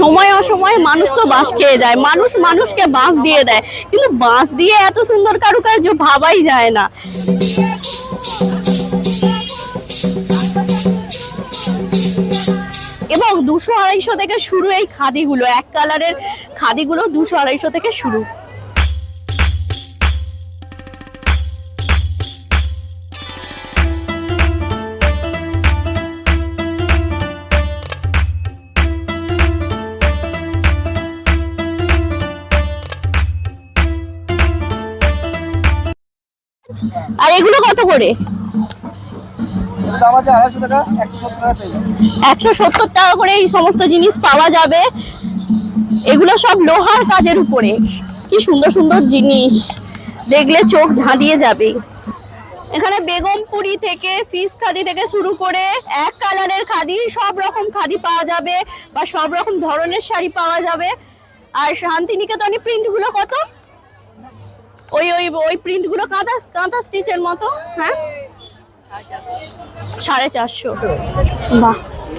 সময় অসময়ে মানুষ তো বাঁশ খেয়ে যায়। মানুষ মানুষকে বাঁশ দিয়ে দেয়। কিন্তু বাঁশ দিয়ে এত সুন্দর কারুকার্য ভাবাই যায় না। এবং দুশো আড়াইশো থেকে শুরু এই খাদিগুলো, এক কালারের খাদিগুলো দুশো আড়াইশো থেকে শুরু। আর এগুলো কত করে? একশো সত্তর টাকা করে এই সমস্ত জিনিস পাওয়া যাবে। এগুলো সব লোহার কাজের উপরে। কি সুন্দর সুন্দর জিনিস। দেখলে চোখ ধাঁধিয়ে যাবে। এখানে বেগমপুরি থেকে ফিস খাদি থেকে শুরু করে এক কালারের খাদি সব রকম খাদি পাওয়া যাবে বা সব রকম ধরনের শাড়ি পাওয়া যাবে। আর শান্তিনিকেতনী প্রিন্টগুলো কত? ওই ওই ওই প্রিন্টগুলো কাঁথা কাঁথা স্টিচের মতো হ্যাঁ? সাড়ে চারশো। বাহ।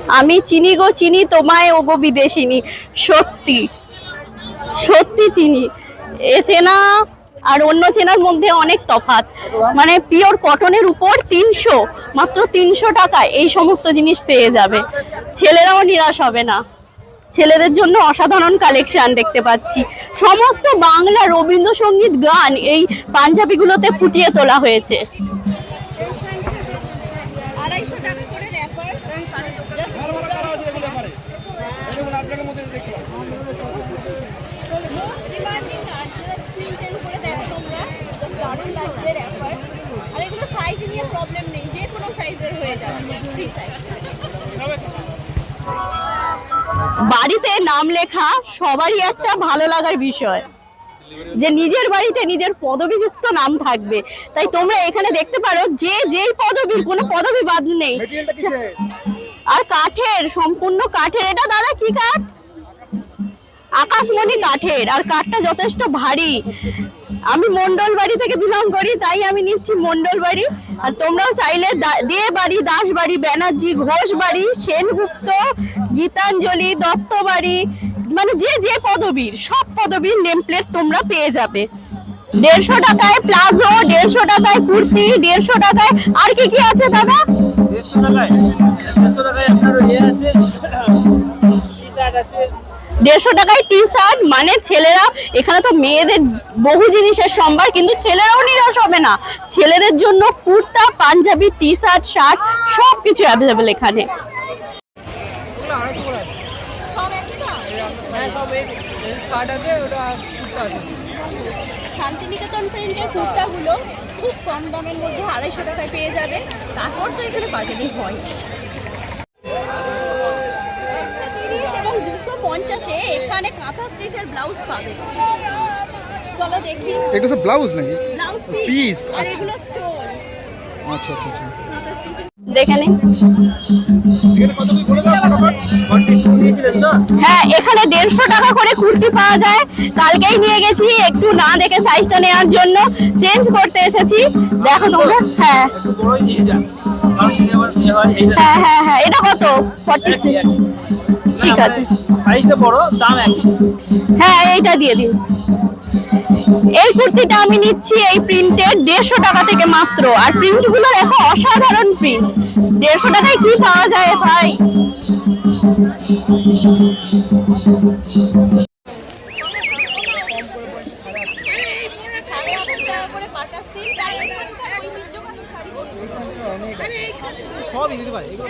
আমি চিনি গো, চিনি তোমায়, ও গো বিদেশিনী। সত্যি সত্যি চিনি। এ চেনা আর অন্য চেনার মধ্যে অনেক তফাৎ। মানে পিওর কটনের উপর তিনশো, মাত্র তিনশো টাকা এই সমস্ত জিনিস পেয়ে যাবে। ছেলেরাও নিরাশ হবে না। ছেলেদের জন্য অসাধারণ কালেকশন দেখতে পাচ্ছি। সমস্ত বাংলা রবীন্দ্রসঙ্গীত গান এই পাঞ্জাবিগুলোতে ফুটিয়ে তোলা হয়েছে। নিয়ে প্রবলেম নেই, যে কোনো সাইজের হয়ে যাবে। বাড়িতে নাম লেখা সবারই একটা ভালো লাগার বিষয়। যে নিজের বাড়িতে নিজের পদবিযুক্ত নাম থাকবে। তাই তোমরা এখানে দেখতে পারো যে যেই পদবীর কোনো পদবি বাদ নেই। আর কাঠের, সম্পূর্ণ কাঠের, এটা দাদা কি কাঠ? আকাশমণি কাঠের। আর কাঠটা যথেষ্ট ভারী। আমি মন্ডল বাড়ি থেকে বিলং করি, তাই আমি নিচ্ছি মন্ডল বাড়ি। আর তোমরাও চাইলে দা- বাড়ি, দাস বাড়ি, ব্যানার্জি, ঘোষ বাড়ি, সেনগুপ্ত, গীতাঞ্জলি, দত্ত বাড়ি মানে যে যে পদবীর, সব পদবীর নেম প্লেট তোমরা পেয়ে যাবে। দেড়শো টাকায় প্লাজো, দেড়শো টাকায় কুর্তি, দেড়শো টাকায়, আর কি কি আছে দাদা? দেড়শো টাকায় দেড়শো টাকায় আপনার ইয়ে আছে টি শার্ট আছে দেড়শো টাকায় টি শার্ট মানে ছেলেরা, এখানে তো মেয়েদের বহু জিনিসের সম্ভার, কিন্তু ছেলেরাও নিরাশ হবে না। ছেলেদের জন্য kurta, panjabi T shirt shirt সব কিছু অ্যাভেলেবেল এখানে। শান্তিনিকেতন প্রিন্টের কুর্তাগুলো খুব কম দামের মধ্যে আড়াইশো টাকায় পেয়ে যাবে। তারপর তো এখানে হয় তিরিশ এবং দুশো পঞ্চাশে এখানে কাঁথা স্টিচের ব্লাউজ পাবে। চলো দেখবি এগুলো সব ব্লাউজ নাকি? ব্লাউজ পিস আর আচ্ছা। এগুলো স্টোন আচ্ছা আচ্ছা আচ্ছা। দেখে হ্যাঁ এখানে দেড়শো টাকা করে কুর্তি পাওয়া যায়। কালকেই নিয়ে গেছি একটু না দেখে সাইজটা নেওয়ার জন্য। চেঞ্জ করতে এসেছি। দেখো তোমরা হ্যাঁ। হয় হ্যাঁ হ্যাঁ এটা কত? ফর্টি। ঠিক আছে। সাইজটা বড় দাম একই হ্যাঁ এইটা দিয়ে দিন এই কুর্তিটা আমি নিচ্ছি এই প্রিন্টের দেড়শো টাকা থেকে মাত্র আর প্রিন্টগুলো দেখো অসাধারণ প্রিন্ট দেড়শো টাকায় কি পাওয়া যায় ভাই সবই দিতে পারে এগুলো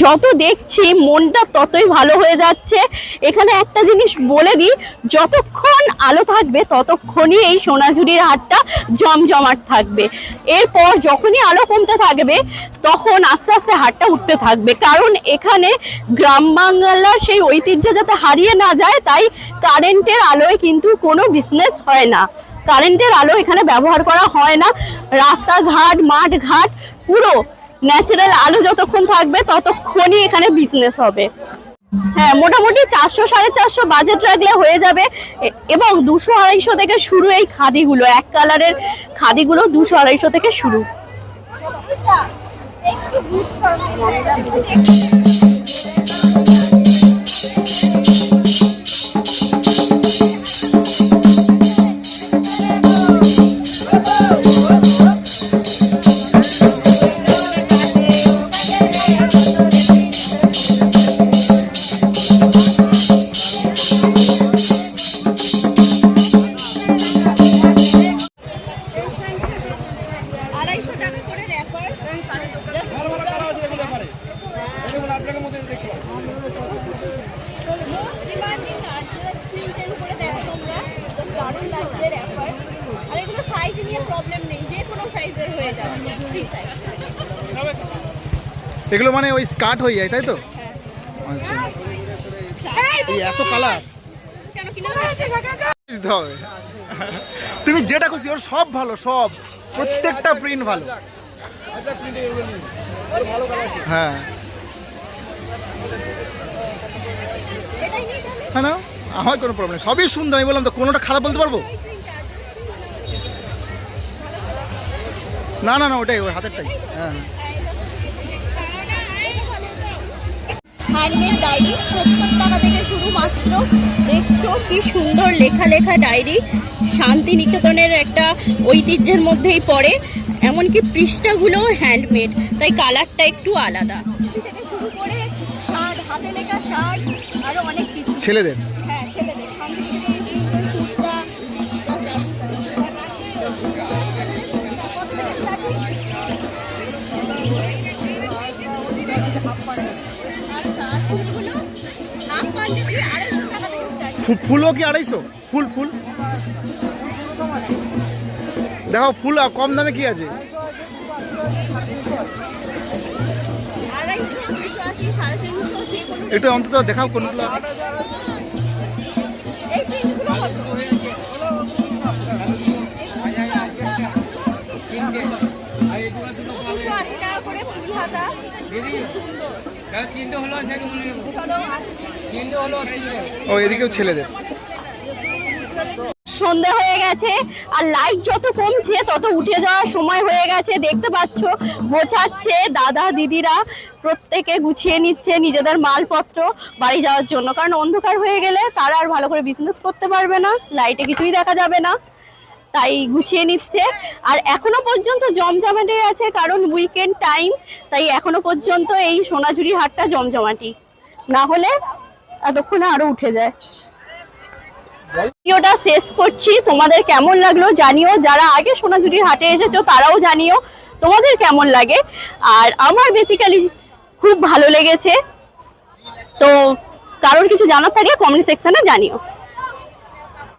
যত দেখছি, মনটা ততই ভালো হয়ে যাচ্ছে। এখানে একটা জিনিস বলে দিই, যতক্ষণ আলো থাকবে, ততক্ষণই এই সোনাঝুরির হাটটা জমজমাট থাকবে। এরপর যখনই আলো কমতে থাকবে, তখন আস্তে আস্তে হাটটা উঠতে থাকবে। কারণ এখানে গ্রাম বাংলার সেই ঐতিহ্য যাতে হারিয়ে না যায়, তাই কারেন্টের আলোয় কিন্তু কোনো বিজনেস হয় না। কারেন্টের আলো এখানে ব্যবহার করা হয় না। রাস্তাঘাট মাঠ ঘাট পুরো ন্যাচারাল আলো যতক্ষণ থাকবে ততক্ষণই এখানে বিজনেস হবে। হ্যাঁ মোটামুটি চারশো সাড়ে চারশো বাজেট রাখলে হয়ে যাবে। এবং দুশো আড়াইশো থেকে শুরু এই খাদিগুলো, এক কালারের খাদিগুলো দুশো আড়াইশো থেকে শুরু। এগুলো মানে ওই স্কার্ট হয়ে যায় তাই তো? আচ্ছা। এই এত কালার দিতে হবে। তুমি যেটা খুশি ওর সব ভালো সব। প্রত্যেকটা প্রিন্ট ভালো। হ্যাঁ। হ্যাঁ না? আমার কোনো প্রবলেম সবই সুন্দর আমি বললাম তো কোনোটা খারাপ বলতে পারব? না না না ওটাই ওই হাতেরটাই। হ্যাঁ। হ্যান্ডমেড ডায়েরি সত্তর টাকা থেকে শুরু মাত্র। দেখছ কি সুন্দর লেখা লেখা ডায়েরি শান্তিনিকেতনের একটা ঐতিহ্যের মধ্যেই পড়ে। এমনকি পৃষ্ঠাগুলো হ্যান্ডমেড তাই কালারটা একটু আলাদা। থেকে শুরু করে শার্ট হাতে লেখা শার্ট আরও অনেক কিছু। ছেলেদের? হ্যাঁ ছেলেদের। ফুলও কি আড়াইশো ফুল ফুল দেখো ফুল কম দামে কি আছে একটু অন্তত দেখাও কোনগুলো ও এদিকেও ছেলেদের। সন্ধে হয়ে গেছে আর লাইট যত কমছে তত উঠে যাওয়ার সময় হয়ে গেছে দেখতে পাচ্ছ? গোছাচ্ছে দাদা দিদিরা প্রত্যেকে গুছিয়ে নিচ্ছে নিজেদের মালপত্র বাড়ি যাওয়ার জন্য। কারণ অন্ধকার হয়ে গেলে তারা আর ভালো করে বিজনেস করতে পারবে না লাইটে কিছুই দেখা যাবে না। তাই গুছিয়ে নিচ্ছে। আর এখনও পর্যন্ত জমজমাটে আছে কারণ উইকেন্ড টাইম তাই এখনও পর্যন্ত এই সোনাঝুরি হাটটা জমজমাটি। না হলে এতক্ষণে আরও উঠে যায়। ভিডিওটা শেষ করছি। তোমাদের কেমন লাগল জানিও। যারা আগে সোনাঝুরির হাটে এসেছ তারাও জানিও তোমাদের কেমন লাগে। আর আমার বেসিক্যালি খুব ভালো লেগেছে। তো কারোর কিছু জানার থাকলে কমেন্ট সেকশনে জানিও।